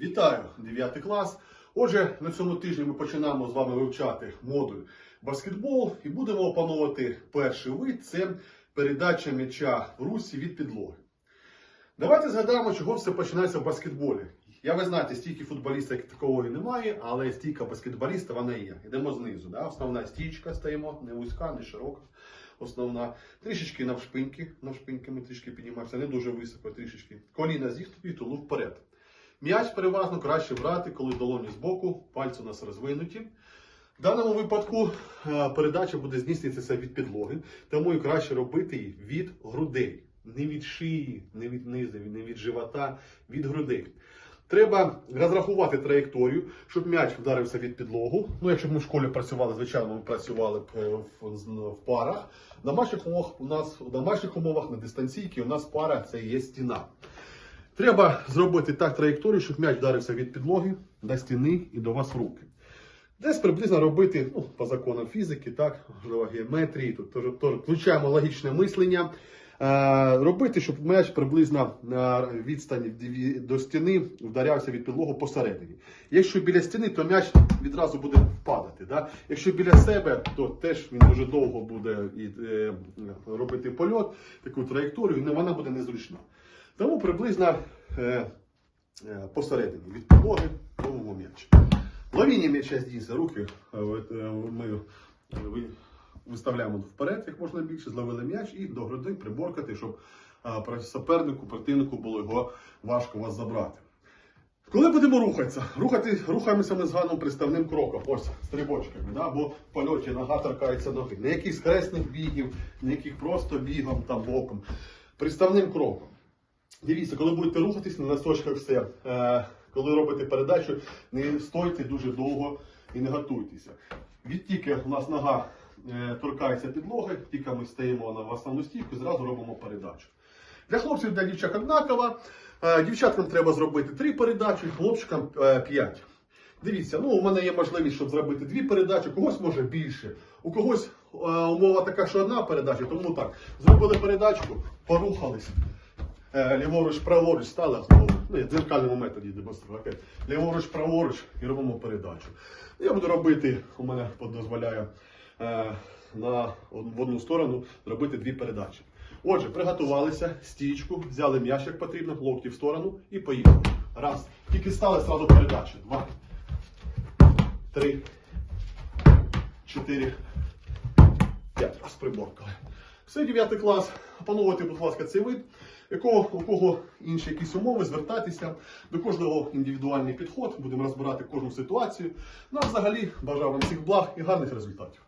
Вітаю, 9 клас. Отже, на цьому тижні ми починаємо з вами вивчати модуль баскетбол і будемо опановувати перший вид це передача м'яча в русі від підлоги. Давайте згадаємо, чого все починається в баскетболі. Я ви знаєте, стійки футболіста як такової немає, але стійка баскетболіста вона є. Йдемо знизу. Да? Основна стійка стоїмо, не вузька, не широка. Основна трішечки навшпиньки, навшпиньки ми трішки піднімаємося, не дуже високо, трішечки. Коліна зігнуті, тулуп вперед. М'яч переважно краще брати, коли долоні з боку, пальці у нас розвинуті. В даному випадку е, передача буде здійснюватися від підлоги, тому і краще робити її від грудей. Не від шиї, не від низу, не від живота, від грудей. Треба розрахувати траєкторію, щоб м'яч вдарився від підлогу. Ну, якщо б ми в школі працювали, звичайно, ми працювали б е, в, парах. В домашніх умовах у нас в домашніх умовах на дистанційці у нас пара це є стіна. Треба зробити так траєкторію, щоб м'яч вдарився від підлоги до стіни і до вас в руки. Десь приблизно робити ну, по законам фізики, так, геометрії, тут теж, теж включаємо логічне мислення. Е, робити, щоб м'яч приблизно на відстані до стіни вдарявся від підлоги посередині. Якщо біля стіни, то м'яч відразу буде впадати. Да? Якщо біля себе, то теж він дуже довго буде і, е, робити польот, таку траєкторію, і вона буде незручна. Тому приблизно е, е, посередині від підлоги ловимо м'яч. Ловіння м'яча здійснюється руки. е, е, Ми е, ви- виставляємо вперед як можна більше, зловили м'яч і до груди приборкати, щоб е, супернику, противнику було його важко вас забрати. Коли будемо рухатися, рухати, рухаємося ми з ганом приставним кроком, ось стрибочками, да? бо в польоті нога торкається ноги. Якихось хресних бігів, не яких просто бігом там боком. Приставним кроком. Дивіться, коли будете рухатись на носочках все. Е, коли робите передачу, не стойте дуже довго і не готуйтеся. Від тільки у нас нога е, торкається підлоги, тільки ми стаємо на основну стійку, зразу робимо передачу. Для хлопців для дівчат однаково. Е, Дівчаткам треба зробити три передачі, хлопчикам п'ять. Дивіться, ну у мене є можливість, щоб зробити дві передачі, когось може більше. У когось умова така, що одна передача, тому так. Зробили передачку, порухались. Е, Ліворуч, праворуч стали знову. Ну, я дзеркальному методі демонструю. окей. Ліворуч, праворуч і робимо передачу. Я буду робити, у мене дозволяє е, на, в одну сторону робити дві передачі. Отже, приготувалися, стічку, взяли м'яч, як потрібно, локті в сторону і поїхали. Раз. Тільки стали зразу передачі. Два. Три. Чотири. П'ять. Раз приборкали. Все, 9 клас. Опановуйте, будь ласка, цей вид. Якого, у кого інші якісь умови, звертайтеся. До кожного індивідуальний підход. Будемо розбирати кожну ситуацію. Ну а взагалі бажаю вам всіх благ і гарних результатів.